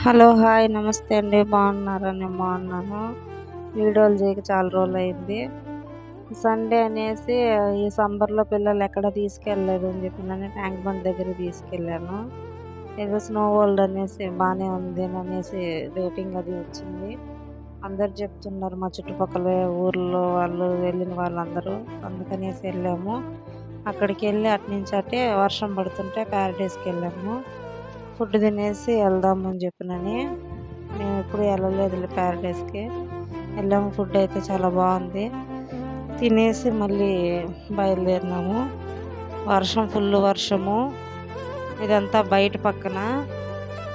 Hello hi నమస్తే అండి. బాగున్నారా? నేను బాగున్నాను. వీడియోలు చేయక చాలా రోజులు అయింది సండే అనేసి ఈ సమ్మర్లో పిల్లలు ఎక్కడ తీసుకెళ్ళలేదు అని చెప్పి నన్ను ట్యాంక్ బండ్ దగ్గర తీసుకెళ్ళాను. ఏదో స్నో వరల్డ్ అనేసి బాగానే ఉంది అనేసి రేటింగ్ అది వచ్చింది. అందరు చెప్తున్నారు మా చుట్టుపక్కల ఊర్లో వాళ్ళు వెళ్ళిన వాళ్ళందరూ. అందుకనేసి వెళ్ళాము. అక్కడికి వెళ్ళి అటు నుంచి అటే వర్షం పడుతుంటే ప్యారడైస్కి వెళ్ళాము. ఫుడ్ తినేసి వెళ్దాము అని చెప్పినని మేము ఎప్పుడు వెళ్ళలేదు ప్యారడైస్కి. వెళ్ళాము ఫుడ్ అయితే చాలా బాగుంది. తినేసి మళ్ళీ బయలుదేరినాము. వర్షం ఫుల్ వర్షము. ఇదంతా బయట పక్కన.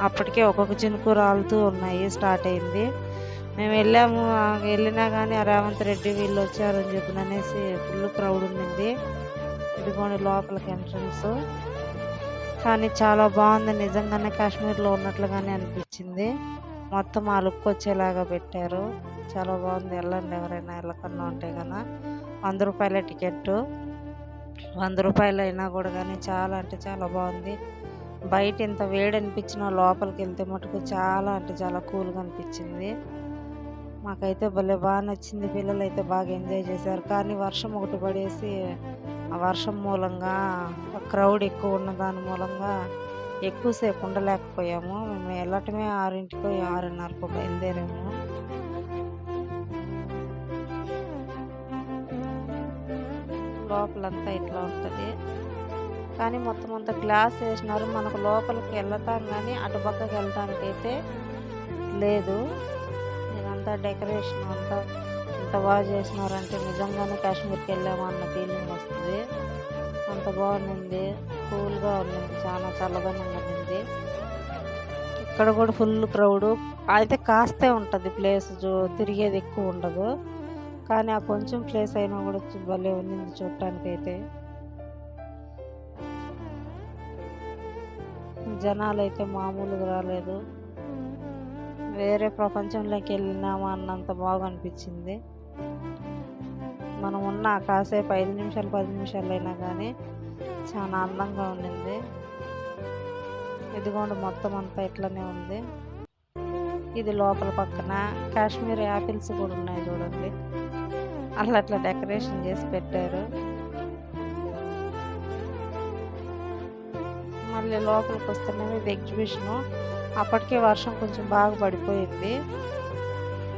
అప్పటికే ఒక్కొక్క చినుకు రాలుతూ ఉన్నాయి స్టార్ట్ అయింది. మేము వెళ్ళాము వెళ్ళినా కానీ ఆ రేవంత్ రెడ్డి వీళ్ళు వచ్చారని చెప్పిన అనేసి ఫుల్ క్రౌడ్ ఉండింది. ఇదిగోండి లోపలికి ఎంట్రన్స్. కానీ చాలా బాగుంది. నిజంగానే కాశ్మీర్లో ఉన్నట్లుగానే అనిపించింది. మొత్తం ఆ లుక్ వచ్చేలాగా పెట్టారు. చాలా బాగుంది. వెళ్ళండి ఎవరైనా వెళ్ళకన్నా ఉంటే కదా వంద రూపాయల టికెట్ వంద రూపాయలు అయినా కూడా కానీ చాలా అంటే చాలా బాగుంది. బయట ఇంత వేడి అనిపించిన లోపలికి వెళ్తే మటుకు చాలా అంటే చాలా కూల్గా అనిపించింది. మాకైతే భలే బాగా నచ్చింది. పిల్లలు అయితే బాగా ఎంజాయ్ చేశారు. కానీ వర్షం ఒకటి పడేసి వర్షం మూలంగా క్రౌడ్ ఎక్కువ ఉన్న దాని మూలంగా ఎక్కువసేపు ఉండలేకపోయాము. మేము వెళ్ళటమే ఆరింటికో ఆరున్నరకు బయలుదేరాము. లోపలంతా ఇట్లా ఉంటుంది. కానీ మొత్తం అంతా గ్లాస్ వేసినారు. మనకు లోపలికి వెళ్తాం కానీ అటు పక్కకి వెళ్ళటానికి అయితే లేదు. ఇదంతా డెకరేషన్ అంతా ఎంత బాగా చేసినారంటే నిజంగానే కాశ్మీర్కి వెళ్ళాము అన్న ఫీలింగ్ వస్తుంది. అంత బాగుంది కూల్గా ఉండింది. చాలా చల్లదనంగా ఉండింది. ఇక్కడ కూడా ఫుల్ క్రౌడ్ అయితే కాస్తే ఉంటుంది ప్లేస్ తిరిగేది ఎక్కువ ఉండదు. కానీ ఆ కొంచెం ప్లేస్ అయినా కూడా భలే ఉండింది చూడటానికి అయితే జనాలు అయితే మామూలుగా రాలేదు. వేరే ప్రపంచంలోకి వెళ్ళినామా అన్నంత బాగా అనిపించింది. మనం ఉన్న కాసేపు ఐదు నిమిషాలు పది నిమిషాలు అయినా కానీ చాలా అందంగా ఉండింది. ఇదిగోండి మొత్తం అంతా ఇట్లనే ఉంది. ఇది లోపల పక్కన కాశ్మీర్ యాపిల్స్ కూడా ఉన్నాయి చూడండి. అట్లా అట్లా డెకరేషన్ చేసి పెట్టారు. మళ్ళీ లోపలికి వస్తేనేమో ఇది ఎగ్జిబిషను. అప్పటికే వర్షం కొంచెం బాగా పడిపోయింది.